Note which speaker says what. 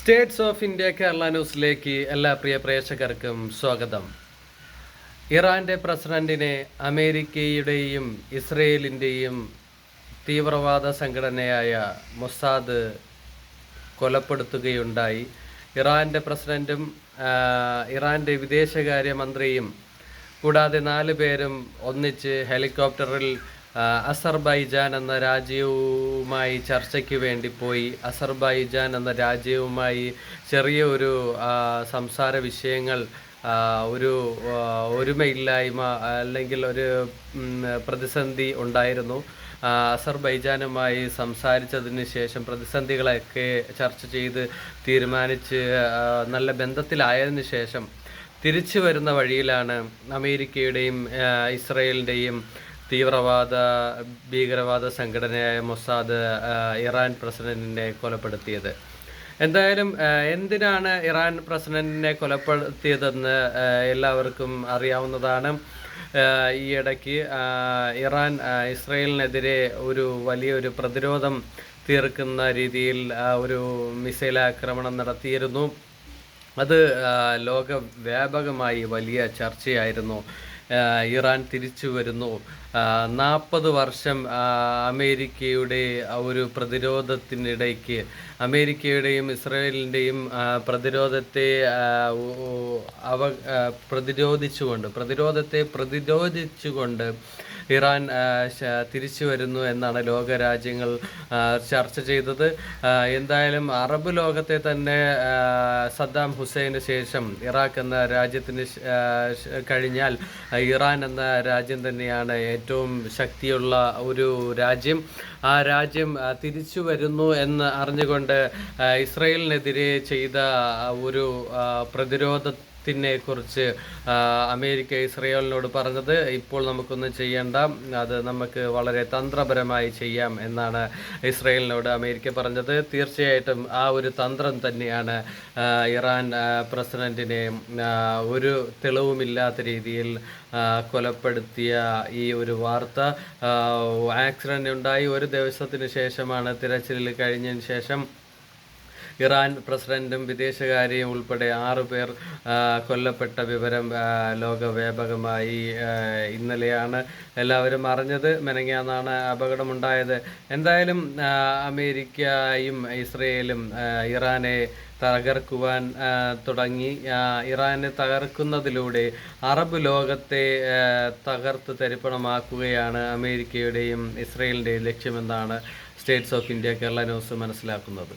Speaker 1: States of India Kerala ന്യൂസിലേക്ക് എല്ലാ പ്രിയ പ്രേക്ഷകർക്കും സ്വാഗതം. ഇറാന്റെ പ്രസിഡന്റിനെ അമേരിക്കയുടെയും ഇസ്രയേലിന്റെയും തീവ്രവാദ സംഘടനയായ മൊസാദ് കൊലപ്പെടുത്തുകയുണ്ടായി. ഇറാന്റെ പ്രസിഡന്റും ഇറാന്റെ വിദേശകാര്യമന്ത്രിയും കൂടാതെ നാല് പേരും ഒന്നിച്ച് ഹെലികോപ്റ്ററിൽ അസർബൈജാൻ എന്ന രാജ്യവുമായി ചർച്ചയ്ക്ക് വേണ്ടി പോയി. അസർബൈജാൻ എന്ന രാജ്യവുമായി ചെറിയ ഒരു സംസാര വിഷയങ്ങൾ ഒരു ഒരുമയില്ലായ്മ അല്ലെങ്കിൽ ഒരു പ്രതിസന്ധി ഉണ്ടായിരുന്നു. അസർബൈജാനുമായി സംസാരിച്ചതിന് ശേഷം പ്രതിസന്ധികളൊക്കെ ചർച്ച ചെയ്ത് തീരുമാനിച്ച് നല്ല ബന്ധത്തിലായതിനു ശേഷം തിരിച്ചു വരുന്ന വഴിയിലാണ് അമേരിക്കയുടെയും ഇസ്രയേലിന്റെയും തീവ്രവാദ ഭീകരവാദ സംഘടനയായ മൊസാദ് ഇറാൻ പ്രസിഡന്റിനെ കൊലപ്പെടുത്തിയത്. എന്തായാലും എന്തിനാണ് ഇറാൻ പ്രസിഡന്റിനെ കൊലപ്പെടുത്തിയതെന്ന് എല്ലാവർക്കും അറിയാവുന്നതാണ്. ഈ ഇറാൻ ഇസ്രയേലിനെതിരെ ഒരു വലിയൊരു പ്രതിരോധം തീർക്കുന്ന രീതിയിൽ ഒരു മിസൈൽ ആക്രമണം നടത്തിയിരുന്നു. അത് ലോകവ്യാപകമായി വലിയ ചർച്ചയായിരുന്നു. ഇറാൻ തിരിച്ചു വരുന്നു. നാൽപ്പത് വർഷം അമേരിക്കയുടെ ഒരു പ്രതിരോധത്തിനിടയ്ക്ക് അമേരിക്കയുടെയും ഇസ്രയേലിന്റെയും പ്രതിരോധത്തെ അവ പ്രതിരോധിച്ചുകൊണ്ട് പ്രതിരോധത്തെ പ്രതിരോധിച്ചുകൊണ്ട് ഇറാൻ തിരിച്ചു വരുന്നു എന്നാണ് ലോകരാജ്യങ്ങൾ രാജ്യങ്ങൾ ചർച്ച ചെയ്തത്. എന്തായാലും അറബ് ലോകത്തെ തന്നെ സദ്ദാം ഹുസൈന് ശേഷം ഇറാഖ് എന്ന രാജ്യത്തിന് കഴിഞ്ഞാൽ ഇറാൻ എന്ന രാജ്യം തന്നെയാണ് ഏറ്റവും ശക്തിയുള്ള ഒരു രാജ്യം. ആ രാജ്യം തിരിച്ചു വരുന്നു എന്ന് അറിഞ്ഞുകൊണ്ട് ഇസ്രയേലിനെതിരെ ചെയ്ത ഒരു ആ, പ്രതിരോധത്തിനെ കുറിച്ച് അമേരിക്ക ഇസ്രയേലിനോട് പറഞ്ഞത് ഇപ്പോൾ നമുക്കൊന്നും ചെയ്യേണ്ട അത് നമുക്ക് വളരെ തന്ത്രപരമായി ചെയ്യാം എന്നാണ് ഇസ്രയേലിനോട് അമേരിക്ക പറഞ്ഞത്. തീർച്ചയായിട്ടും ആ ഒരു തന്ത്രം തന്നെയാണ് ഇറാൻ പ്രസിഡന്റിനെ ഒരു തെളിവുമില്ലാത്ത രീതിയിൽ കൊലപ്പെടുത്തിയ ഈ ഒരു വാർത്ത. ആക്സിഡന്റ് ഉണ്ടായി. ഒരു ദിവസത്തിന് ശേഷമാണ് തിരച്ചിലിൽ കഴിഞ്ഞതിന് ശേഷം ഇറാൻ പ്രസിഡന്റും വിദേശകാര്യവും ഉൾപ്പെടെ ആറു പേർ കൊല്ലപ്പെട്ട വിവരം ലോകവ്യാപകമായി ഇന്നലെയാണ് എല്ലാവരും അറിഞ്ഞത്. മെനങ്ങാന്നാണ് അപകടമുണ്ടായത്. എന്തായാലും അമേരിക്കയും ഇസ്രയേലും ഇറാനെ തകർക്കുവാൻ തുടങ്ങി. ഇറാനെ തകർക്കുന്നതിലൂടെ അറബ് ലോകത്തെ തകർത്ത് തരിപ്പണമാക്കുകയാണ് അമേരിക്കയുടെയും ഇസ്രയേലിന്റെയും ലക്ഷ്യമെന്നാണ് states of India Kerala news മനസ്സിലാക്കുന്നത്.